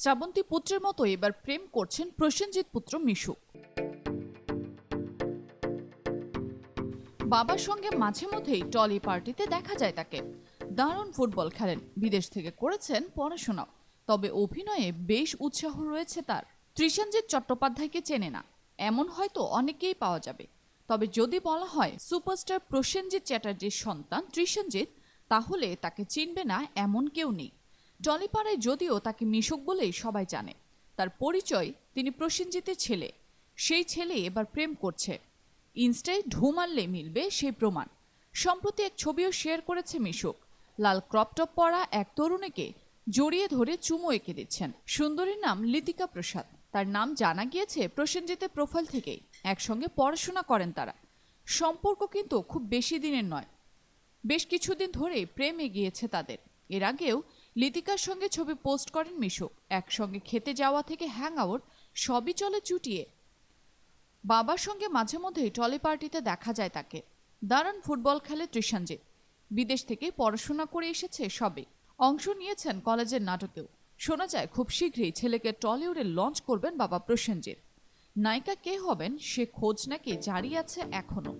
শ্রাবন্তী পুত্রের মতো এবার প্রেম করছেন প্রসেনজিৎ পুত্র মিশু। বাবার সঙ্গে মাঝে মধ্যেই টলি পার্টিতে দেখা যায় তাকে। দারুণ ফুটবল খেলেন, বিদেশ থেকে করেছেন পড়াশোনাও। তবে অভিনয়ে বেশ উৎসাহ রয়েছে তার। ত্রিশানজিৎ চট্টোপাধ্যায়কে চেনে না, এমন হয়তো অনেকেই পাওয়া যাবে। তবে যদি বলা হয় সুপারস্টার প্রসেনজিৎ চ্যাটার্জির সন্তান ত্রিশানজিৎ, তাহলে তাকে চিনবে না এমন কেউ নেই। টলিপাড়ায় যদিও তাকে মিশুক বলেই সবাই জানে, তার পরিচয় তিনি প্রসেনজিতের ছেলে। সেই ছেলে এবার প্রেম করছে। ইনস্টায় ঢু মারলে মিলবে সেই প্রমাণ। সম্প্রতি এক ছবিও শেয়ার করেছে মিশুক। লাল ক্রপটপ পরা এক তরুণীকে জড়িয়ে ধরে চুমো এঁকে দিচ্ছেন। সুন্দরীর নাম লিতিকা প্রসাদ। তার নাম জানা গিয়েছে প্রসেনজিতের প্রোফাইল থেকেই। একসঙ্গে পড়াশোনা করেন তারা। সম্পর্ক কিন্তু খুব বেশি দিনের নয়। বেশ কিছুদিন ধরে প্রেম এগিয়েছে তাদের। এর আগেও লিতিকার সঙ্গে ছবি পোস্ট করেন মিশুক একসঙ্গে খেতে যাওয়া থেকে হ্যাং আউট সবই চলে চুটিয়ে। বাবার সঙ্গে মাঝে মধ্যেই টলি পার্টিতে দেখা যায় তাকে। দারুণ ফুটবল খেলে ত্রিশানজিৎ বিদেশ থেকে পড়াশোনা করে এসেছে সবে। অংশ নিয়েছেন কলেজের নাটকেও। শোনা যায়, খুব শীঘ্রই ছেলেকে টলিউডে লঞ্চ করবেন বাবা প্রসেনজিৎ। নায়িকা কে হবেন সে খোঁজ নাকি জারি আছে এখনও